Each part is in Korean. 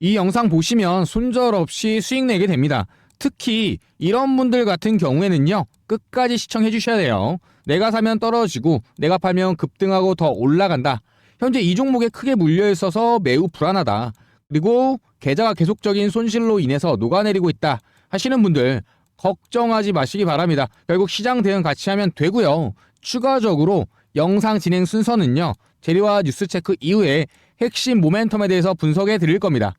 이 영상 보시면 손절 없이 수익 내게 됩니다. 특히 이런 분들 같은 경우에는요. 끝까지 시청해 주셔야 돼요. 내가 사면 떨어지고 내가 팔면 급등하고 더 올라간다. 현재 이 종목에 크게 물려 있어서 매우 불안하다. 그리고 계좌가 계속적인 손실로 인해서 녹아내리고 있다. 하시는 분들 걱정하지 마시기 바랍니다. 결국 시장 대응 같이 하면 되고요. 추가적으로 영상 진행 순서는요. 재료와 뉴스 체크 이후에 핵심 모멘텀에 대해서 분석해 드릴 겁니다.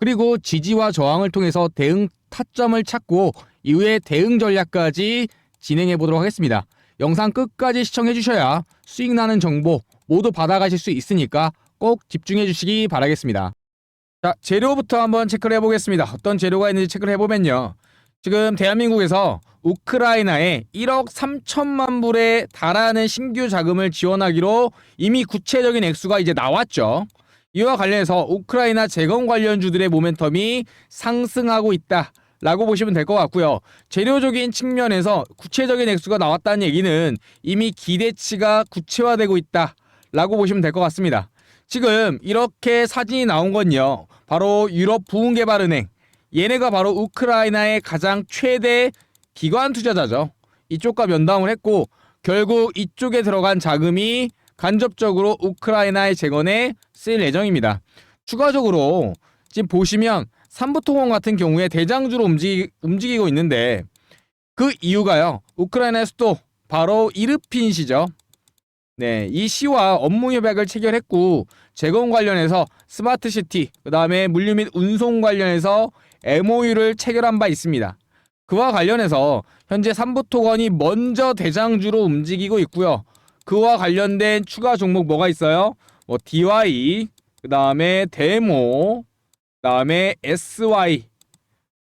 그리고 지지와 저항을 통해서 대응 타점을 찾고 이후에 대응 전략까지 진행해 보도록 하겠습니다. 영상 끝까지 시청해 주셔야 수익 나는 정보 모두 받아가실 수 있으니까 꼭 집중해 주시기 바라겠습니다. 자, 재료부터 한번 체크를 해 보겠습니다. 어떤 재료가 있는지 체크를 해 보면요. 지금 대한민국에서 우크라이나에 1억 3천만 불에 달하는 신규 자금을 지원하기로 이미 구체적인 액수가 이제 나왔죠. 이와 관련해서 우크라이나 재건 관련주들의 모멘텀이 상승하고 있다. 라고 보시면 될 것 같고요. 재료적인 측면에서 구체적인 액수가 나왔다는 얘기는 이미 기대치가 구체화되고 있다. 라고 보시면 될 것 같습니다. 지금 이렇게 사진이 나온 건요. 바로 유럽 부흥개발은행. 얘네가 바로 우크라이나의 가장 최대 기관 투자자죠. 이쪽과 면담을 했고 결국 이쪽에 들어간 자금이 간접적으로 우크라이나의 재건에 쓰일 예정입니다. 추가적으로 지금 보시면 삼부통원 같은 경우에 대장주로 움직이, 움직이고 있는데 그 이유가요. 우크라이나의 수도 바로 이르핀시죠. 네, 이 시와 업무 협약을 체결했고 재건 관련해서 스마트 시티, 그다음에 물류 및 운송 관련해서 MOU를 체결한 바 있습니다. 그와 관련해서 현재 삼부토건이 먼저 대장주로 움직이고 있고요. 그와 관련된 추가 종목 뭐가 있어요? 뭐 DY, 그 다음에 데모, 그 다음에 SY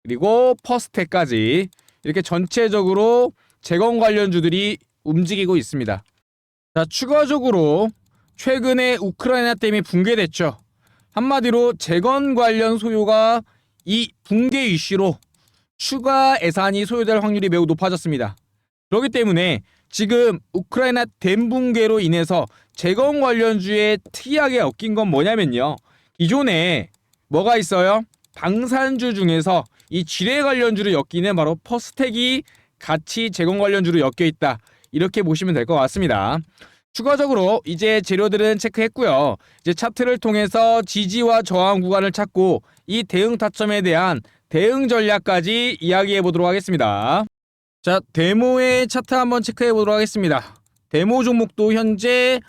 그리고 퍼스텍까지 이렇게 전체적으로 재건 관련주들이 움직이고 있습니다. 자, 추가적으로 최근에 우크라이나 때문에 붕괴됐죠. 한마디로 재건 관련 소요가 이 붕괴 이슈로 추가 예산이 소요될 확률이 매우 높아졌습니다. 그렇기 때문에 지금 우크라이나 댐붕괴로 인해서 재건 관련주에 특이하게 엮인 건 뭐냐면요. 기존에 뭐가 있어요? 방산주 중에서 이 지뢰 관련주로 엮이는 바로 퍼스텍이 같이 재건 관련주로 엮여 있다. 이렇게 보시면 될 것 같습니다. 추가적으로 이제 재료들은 체크했고요. 이제 차트를 통해서 지지와 저항 구간을 찾고 이 대응 타점에 대한 대응 전략까지 이야기해 보도록 하겠습니다. 자, 데모의 차트 한번 체크해 보도록 하겠습니다. 데모 종목도 현재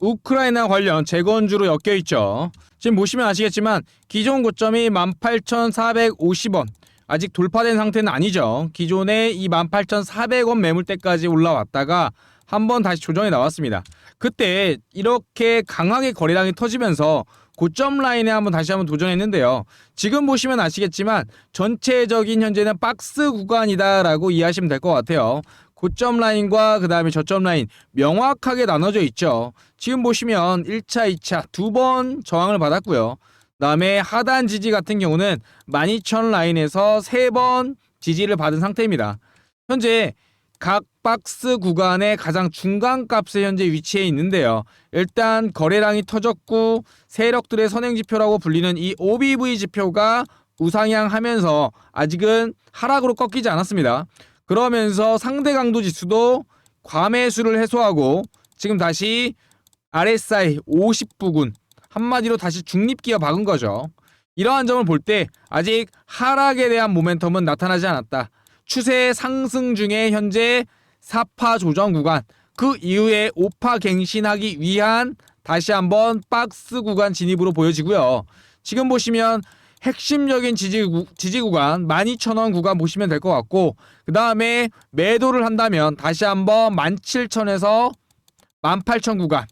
우크라이나 관련 재건주로 엮여 있죠. 지금 보시면 아시겠지만 기존 고점이 18,450원. 아직 돌파된 상태는 아니죠. 기존에 이 18,400원 매물대까지 올라왔다가 한번 다시 조정이 나왔습니다. 그때 이렇게 강하게 거래량이 터지면서 고점 라인에 한번 다시 한번 도전했는데요. 지금 보시면 아시겠지만 전체적인 현재는 박스 구간이다라고 이해하시면 될 것 같아요. 고점 라인과 그 다음에 저점 라인 명확하게 나눠져 있죠. 지금 보시면 1차, 2차 두 번 저항을 받았고요. 그 다음에 하단 지지 같은 경우는 12,000 라인에서 세 번 지지를 받은 상태입니다. 현재 각 박스 구간의 가장 중간 값에 현재 위치해 있는데요. 일단 거래량이 터졌고 세력들의 선행 지표라고 불리는 이 OBV 지표가 우상향하면서 아직은 하락으로 꺾이지 않았습니다. 그러면서 상대 강도 지수도 과매수를 해소하고 지금 다시 RSI 50 부근 한마디로 다시 중립기어 박은 거죠. 이러한 점을 볼 때 아직 하락에 대한 모멘텀은 나타나지 않았다. 추세 상승 중에 현재 4파 조정 구간 그 이후에 5파 갱신하기 위한 다시 한번 박스 구간 진입으로 보여지고요. 지금 보시면 핵심적인 지지, 구간 12,000원 구간 보시면 될 것 같고 그 다음에 매도를 한다면 다시 한번 17,000에서 18,000 구간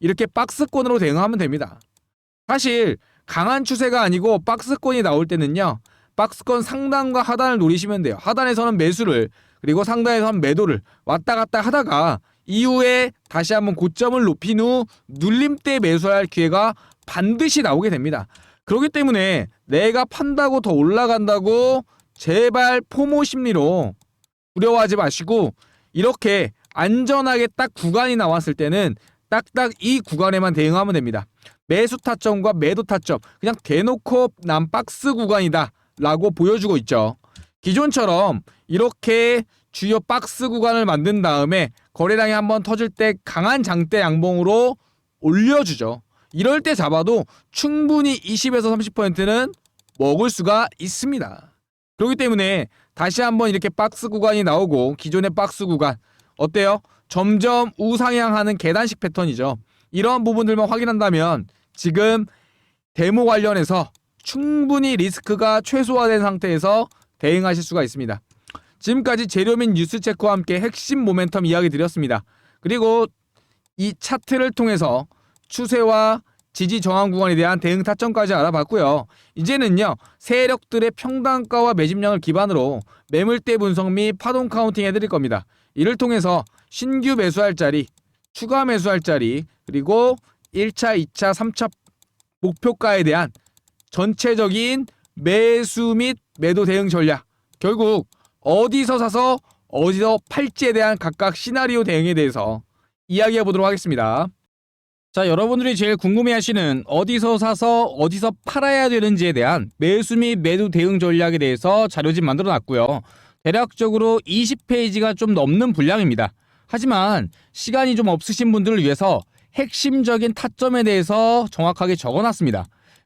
이렇게 박스권으로 대응하면 됩니다. 사실 강한 추세가 아니고 박스권이 나올 때는요. 박스권 상단과 하단을 노리시면 돼요. 하단에서는 매수를 그리고 상단에서는 매도를 왔다 갔다 하다가 이후에 다시 한번 고점을 높인 후 눌림 때 매수할 기회가 반드시 나오게 됩니다. 그렇기 때문에 내가 판다고 더 올라간다고 제발 포모 심리로 두려워하지 마시고 이렇게 안전하게 딱 구간이 나왔을 때는 딱딱 이 구간에만 대응하면 됩니다. 매수 타점과 매도 타점 그냥 대놓고 난 박스 구간이다 라고 보여주고 있죠. 기존처럼 이렇게 주요 박스 구간을 만든 다음에 거래량이 한번 터질 때 강한 장대 양봉으로 올려주죠. 이럴 때 잡아도 충분히 20에서 30%는 먹을 수가 있습니다. 그렇기 때문에 다시 한번 이렇게 박스 구간이 나오고 기존의 박스 구간 어때요? 점점 우상향하는 계단식 패턴이죠. 이런 부분들만 확인한다면 지금 데모 관련해서 충분히 리스크가 최소화된 상태에서 대응하실 수가 있습니다. 지금까지 재료 및 뉴스 체크와 함께 핵심 모멘텀 이야기 드렸습니다. 그리고 이 차트를 통해서 추세와 지지 저항 구간에 대한 대응 타점까지 알아봤고요. 이제는요 세력들의 평단가와 매집량을 기반으로 매물대 분석 및 파동 카운팅 해드릴 겁니다. 이를 통해서 신규 매수할 자리, 추가 매수할 자리, 그리고 1차, 2차, 3차 목표가에 대한 전체적인 매수 및 매도 대응 전략. 결국 어디서 사서 어디서 팔지에 대한 각각 시나리오 대응에 대해서 이야기해 보도록 하겠습니다. 자, 여러분들이 제일 궁금해 하시는 어디서 사서 어디서 팔아야 되는지에 대한 매수 및 매도 대응 전략에 대해서 자료집 만들어 놨고요. 대략적으로 20페이지가 좀 넘는 분량입니다. 하지만 시간이 좀 없으신 분들을 위해서 핵심적인 타점에 대해서 정확하게 적어 놨습니다.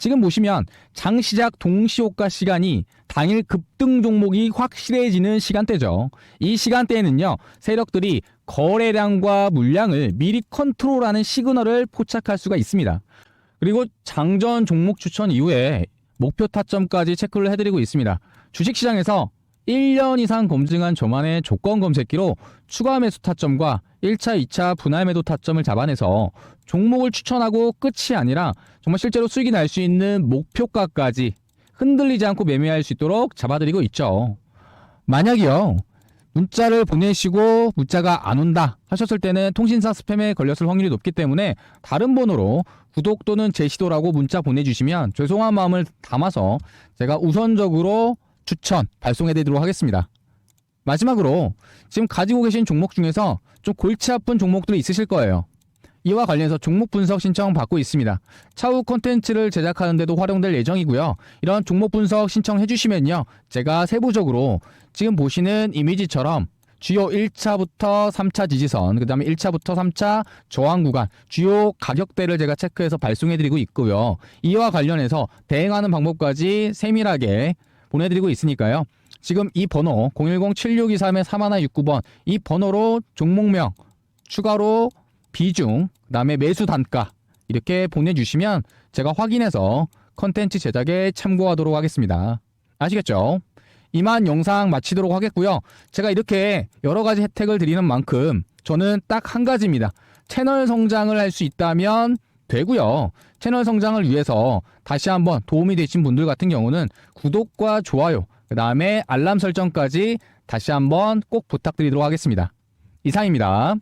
지금 보시면 장 시작 동시호가 시간이 당일 급등 종목이 확실해지는 시간대죠. 이 시간대에는요, 세력들이 거래량과 물량을 미리 컨트롤하는 시그널을 포착할 수가 있습니다. 그리고 장전 종목 추천 이후에 목표 타점까지 체크를 해드리고 있습니다. 주식시장에서 1년 이상 검증한 저만의 조건 검색기로 추가 매수 타점과 1차, 2차 분할 매도 타점을 잡아내서 종목을 추천하고 끝이 아니라 정말 실제로 수익이 날 수 있는 목표가까지 흔들리지 않고 매매할 수 있도록 잡아드리고 있죠. 만약이요. 문자를 보내시고 문자가 안 온다 하셨을 때는 통신사 스팸에 걸렸을 확률이 높기 때문에 다른 번호로 구독 또는 제시도라고 문자 보내주시면 죄송한 마음을 담아서 제가 우선적으로 추천 발송해 드리도록 하겠습니다. 마지막으로 지금 가지고 계신 종목 중에서 좀 골치 아픈 종목들이 있으실 거예요. 이와 관련해서 종목 분석 신청 받고 있습니다. 차후 콘텐츠를 제작하는데도 활용될 예정이고요. 이런 종목 분석 신청해 주시면요. 제가 세부적으로 지금 보시는 이미지처럼 주요 1차부터 3차 지지선, 그 다음에 1차부터 3차 저항 구간, 주요 가격대를 제가 체크해서 발송해 드리고 있고요. 이와 관련해서 대응하는 방법까지 세밀하게 보내드리고 있으니까요. 지금 이 번호 010-7623-3169번 이 번호로 종목명 추가로 비중 그다음에 매수 단가 이렇게 보내주시면 제가 확인해서 컨텐츠 제작에 참고하도록 하겠습니다. 아시겠죠? 이만 영상 마치도록 하겠고요. 제가 이렇게 여러 가지 혜택을 드리는 만큼 저는 딱 한 가지입니다. 채널 성장을 할 수 있다면 되고요. 채널 성장을 위해서 다시 한번 도움이 되신 분들 같은 경우는 구독과 좋아요, 그 다음에 알람 설정까지 다시 한번 꼭 부탁드리도록 하겠습니다. 이상입니다.